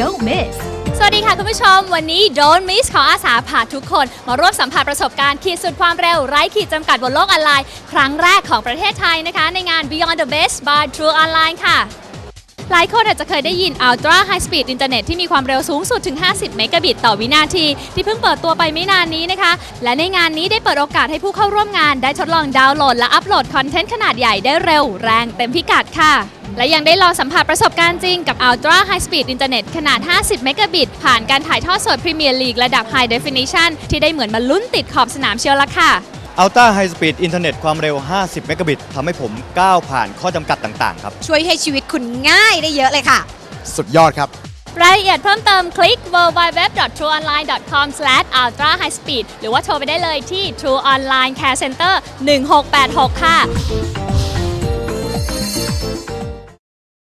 don't miss สวัสดีค่ะคุณผู้ชม วันนี้ Don't Miss ขออาสาพาทุกคน มาร่วมสัมผัสประสบการณ์ขีดสุดความเร็วไร้ขีดจำกัดบนโลกออนไลน์ ครั้งแรกของประเทศไทยนะคะ ในงาน Beyond the Best by True Online ค่ะ หลายคนอาจจะเคยได้ยิน Ultra High Speed Internet ที่มีความเร็วสูงสุดถึง 50 เมกะบิตต่อวินาที ที่เพิ่งเปิดตัวไปไม่นานนี้นะคะ และในงานนี้ได้เปิดโอกาสให้ผู้เข้าร่วมงาน ได้ทดลองดาวน์โหลดและอัปโหลดคอนเทนต์ขนาดใหญ่ได้เร็วแรงเต็มพิกัดค่ะและยังได้ลองสัมผัสประสบการณ์จริงกับ Ultra High Speed Internet ขนาด 50 เมกะบิต ผ่านการถ่ายทอดสด Premier League ระดับ High Definition ที่ได้เหมือนมาลุ้นติดขอบสนามเชียวละค่ะ อัลต้าไฮสปีดอินเทอร์เน็ตความเร็ว 50 เมกะบิตทำให้ผมก้าวผ่านข้อจำกัดต่างๆ ครับ ช่วยให้ชีวิตคุณง่ายได้เยอะเลยค่ะ สุดยอดครับ รายละเอียดเพิ่มเติมคลิก www.trueonline.com/ultrahighspeed หรือว่าโทรไปได้เลยที่ True Online Care Center 1686 ค่ะ